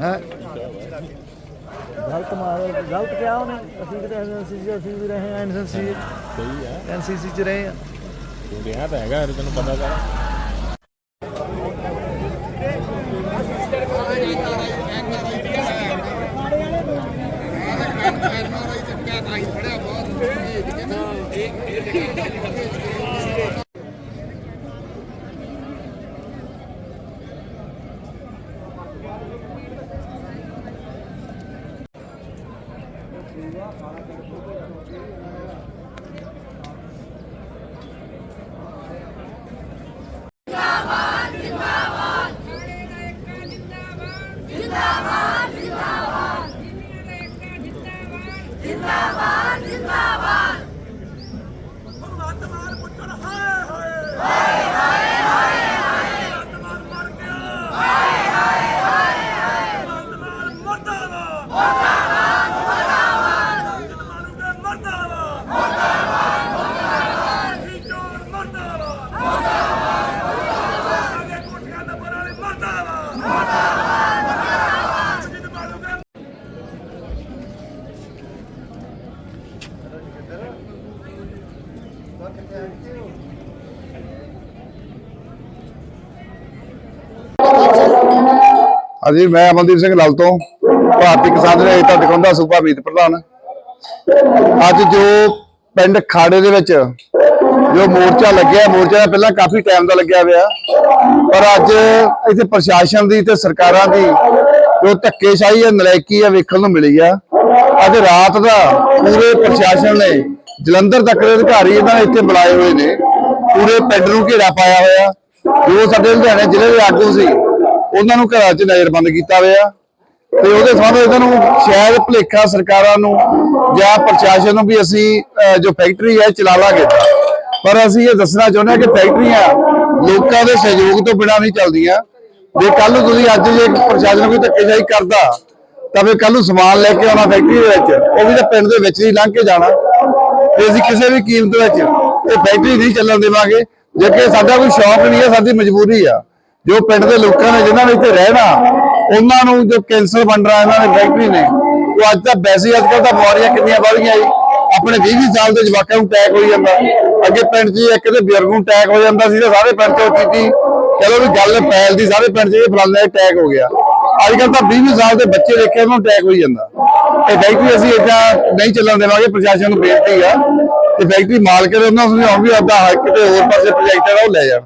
ਹੈ ਗਲਤ ਮਾਰ ਗਲਤ ਕਿਹਾ ਉਹਨੇ। ਅਸੀਂ ਕਿਤੇ ਐਨਸੀਸੀ ਅਸੀਂ ਵੀ ਰਹੇ ਹਾਂ ਐਨਸੀਸੀ ਸਹੀ ਹੈ ਐਨਸੀਸੀ ਚ ਰਹੇ ਹਾਂ। ਤੂੰ ਰਿਹਾ ਤਾਂ ਹੈਗਾ ਇਹ ਤੈਨੂੰ ਪਤਾ ਤਾਂ Bye. ਮਰਦਾਬਾਦ ਮਰਦਾਬਾਦ ਮਰਦਾਬਾਦ ਜੀ ਮਰਦਾਬਾਦ ਮਰਦਾਬਾਦ ਅਗੇ ਕੋਠੀਆਂ ਨੰਬਰ ਵਾਲੇ ਮਰਦਾਬਾਦ ਮਰਦਾਬਾਦ ਮਰਦਾਬਾਦ ਜਿੱਦ ਮਾਰੂਗੇ ਹਾਂਜੀ, ਮੈਂ ਅਮਨਦੀਪ ਸਿੰਘ ਲਾਲ ਤੋਂ। ਭਾਰਤੀ ਕਿਸਾਨ ਜਨਤਾ ਟਿਕਾਉਂਦਾ ਸੂਬਾ ਮੀਤ ਪ੍ਰਧਾਨ। ਅੱਜ ਜੋ ਪਿੰਡ ਖਾੜੇ ਦੇ ਵਿੱਚ ਜੋ ਮੋਰਚਾ ਲੱਗਿਆ, ਮੋਰਚਾ ਪਹਿਲਾਂ ਕਾਫੀ ਟਾਈਮ ਦਾ ਲੱਗਿਆ ਹੋਇਆ। ਪਰ ਅੱਜ ਇੱਥੇ ਪ੍ਰਸ਼ਾਸਨ ਦੀ ਤੇ ਸਰਕਾਰਾਂ ਦੀ ਜੋ ਧੱਕੇਸ਼ਾਹੀ ਹੈ, ਨਲਾਇਕੀ ਹੈ, ਵੇਖਣ ਨੂੰ ਮਿਲੀ ਆ। ਅੱਜ ਰਾਤ ਦਾ ਪੂਰੇ ਪ੍ਰਸ਼ਾਸਨ ਨੇ ਜਲੰਧਰ ਤੱਕ ਦੇ ਅਧਿਕਾਰੀ ਇਹਨਾਂ ਨੇ ਇੱਥੇ ਬੁਲਾਏ ਹੋਏ ਨੇ। ਪੂਰੇ ਪਿੰਡ ਨੂੰ ਘੇਰਾ ਪਾਇਆ ਹੋਇਆ। ਜੋ ਸਾਡੇ ਲੁਧਿਆਣੇ ਜ਼ਿਲ੍ਹੇ ਦੇ ਆਗੂ ਸੀ, ਉਹਨਾਂ ਨੂੰ ਘਰਾਂ 'ਚ ਨਜ਼ਰਬੰਦ ਕੀਤਾ ਹੋਇਆ। ਤੇ ਉਹਦੇ ਸੰਬੰਧ ਇਹਨਾਂ ਨੂੰ ਸ਼ਾਇਦ ਭੁਲੇਖਾ ਸਰਕਾਰਾਂ ਨੂੰ ਜਾਂ ਪ੍ਰਸ਼ਾਸਨ ਨੂੰ ਵੀ ਅਸੀਂ ਜੋ ਫੈਕਟਰੀ ਹੈ, ਚਲਾ ਲਾਂਗੇ। ਪਰ ਅਸੀਂ ਇਹ ਦੱਸਣਾ ਚਾਹੁੰਦੇ ਹਾਂ ਕਿ ਫੈਕਟਰੀਆਂ ਲੋਕਾਂ ਦੇ ਸਹਿਯੋਗ ਤੋਂ ਬਿਨਾਂ ਨਹੀਂ ਚੱਲਦੀਆਂ। ਜੇ ਕੱਲ ਨੂੰ ਤੁਸੀਂ ਅੱਜ ਜੇ ਪ੍ਰਸ਼ਾਸਨ ਕੋਈ ਧੱਕੇਸ਼ਾਹੀ ਕਰਦਾ, ਤਾਂ ਫਿਰ ਕੱਲ ਨੂੰ ਸਮਾਨ ਲੈ ਕੇ ਆਉਣਾ ਫੈਕਟਰੀ ਦੇ ਵਿੱਚ। ਉਹ ਵੀ ਤਾਂ ਪਿੰਡ ਦੇ ਵਿੱਚ ਹੀ ਲੰਘ ਕੇ ਜਾਣਾ। ਤੇ ਅਸੀਂ ਕਿਸੇ ਵੀ ਕੀਮਤ ਵਿੱਚ ਇਹ ਫੈਕਟਰੀ ਨਹੀਂ ਚੱਲਣ ਦੇਵਾਂਗੇ। ਜੇ ਕਿ ਸਾਡਾ ਕੋਈ ਸ਼ੌਕ ਨਹੀਂ ਹੈ, ਸਾਡੀ ਮਜਬੂਰੀ ਆ। ਜੋ ਪਿੰਡ ਦੇ ਲੋਕਾਂ ਨੇ, ਜਿਨ੍ਹਾਂ ਨੇ ਇੱਥੇ ਰਹਿਣਾ ਉਹਨਾਂ ਨੂੰ ਜੋ ਕੈਂਸਰ ਵੰਡਰਾ ਇਹਨਾਂ ਦੇ ਫੈਕਟਰੀ ਨੇ, ਉਹ ਅੱਜ ਤਾਂ ਵੈਸੇ ਅੱਜ ਕੱਲ੍ਹ ਤਾਂ ਬਿਮਾਰੀਆਂ ਕਿੰਨੀਆਂ ਵੱਧ ਗਈਆਂ ਜੀ। ਆਪਣੇ 20 20 ਸਾਲ ਦੇ ਜਵਾਕਾਂ ਨੂੰ ਅਟੈਕ ਹੋਈ ਜਾਂਦਾ। ਅੱਗੇ ਪਿੰਡ 'ਚ ਇੱਕ ਦੇ ਬਜ਼ੁਰਗ ਨੂੰ ਅਟੈਕ ਹੋ ਜਾਂਦਾ ਸੀ, ਤੇ ਸਾਰੇ ਪਿੰਡ 'ਚ ਕੀਤੀ। ਚਲੋ ਵੀ ਗੱਲ ਫੈਲਦੀ ਸਾਰੇ ਪਿੰਡ 'ਚ ਇਹ ਫਲਾਣਾ ਅਟੈਕ ਹੋ ਗਿਆ। ਅੱਜ ਕੱਲ੍ਹ ਤਾਂ 20 20 ਸਾਲ ਦੇ ਬੱਚੇ ਦੇਖੇ ਉਹਨੂੰ ਨੂੰ ਅਟੈਕ ਹੋਈ ਜਾਂਦਾ। ਇਹ ਫੈਕਟਰੀ ਅਸੀਂ ਏਦਾਂ ਨਹੀਂ ਚੱਲਣ ਦੇਵਾਂਗੇ, ਪ੍ਰਸ਼ਾਸਨ ਨੂੰ ਬੇਨਤੀ ਆ। ਤੇ ਫੈਕਟਰੀ ਮਾਲਕ ਦੇ ਉਹਨਾਂ ਨੂੰ ਸਮਝਾਉਣ ਵੀ ਆਪਦਾ ਕਿਤੇ ਹੋਰ ਪਾਸੇ ਪ੍ਰੋਜੈਕਟ ਹੈ ਉਹ ਲੈ ਜਾਣ।